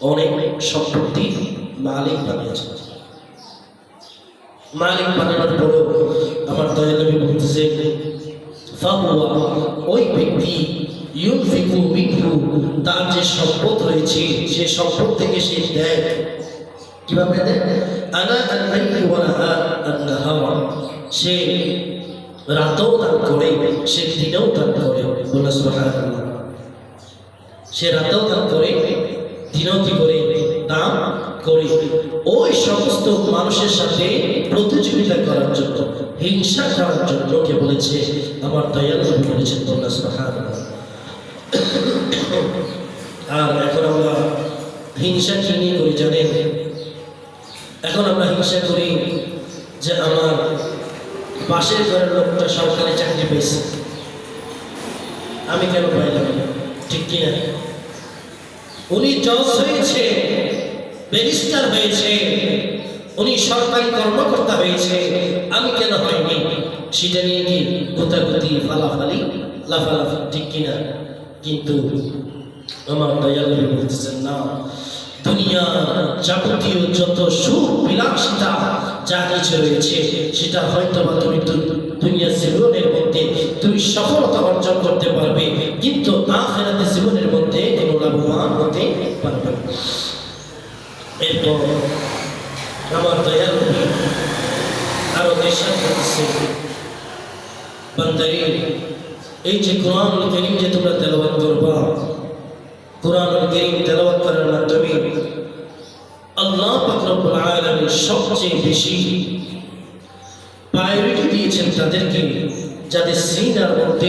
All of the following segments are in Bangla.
অনেক সম্পত্তি মালিক বানিয়েছেন মালিক বানানোর পরেও আমার দয়ালবী বলতেছে ওই ব্যক্তি ইউনফিকু তার যে সম্পদ রয়েছে, সে সম্পদ থেকে সে দেয়। কীভাবে আনা সে রাতেও দান করে, সে দিনেও দান করে। বলে সে রাতেও দান করে কি করে দাম করে। ওই সমস্ত মানুষের সাথে প্রতিযোগিতা করার জন্য, হিংসা করার জন্য কে বলেছে, আমার দয়াল বলেছেন তোমরা সুবহানাল্লাহ। আর এখন আমরা হিংসা কি করি জানেন? এখন আমরা হিংসা করি যে আমার পাশের ঘরের লোকটা সরকারি চাকরি পেয়েছে। আমি কেন পাইলাম? ঠিক কিনা? উনি জজ হয়েছে ব্যারিস্টার হয়েছে, উনি সরকারি কর্মকর্তা হয়েছে, আমি কেন হয়নি? সেটা নিয়ে কি গোতাগুতি ফালাফালি? লাফালাফি ঠিক কিনা? কিন্তু আমার দয়াল বলতেছেন, না দুনিয়া যাবতীয় যত সুখ বিলাসিতা যা কিছু রয়েছে, সেটা হয়তো বা তুমি দুনিয়া জীবনের মধ্যে তুমি সফলতা অর্জন করতে পারবে, কিন্তু আখেরাতে জীবনের এরপর আমার দয়াল আরও বান্দারি, এই যে কোরআন করিম যে তোমরা তেলাওয়াত করবা, কোরআন করিম তেলাওয়াত করার মাধ্যমে আল্লাহ পাক রব্বুল সবচেয়ে বেশি প্রায়োরিটি দিয়েছেন তাদেরকে, যাদের সিনার মধ্যে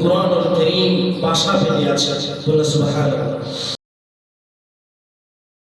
কোরআন করিম বাসা পেতে আছে। বলে সুবহানাল্লাহ।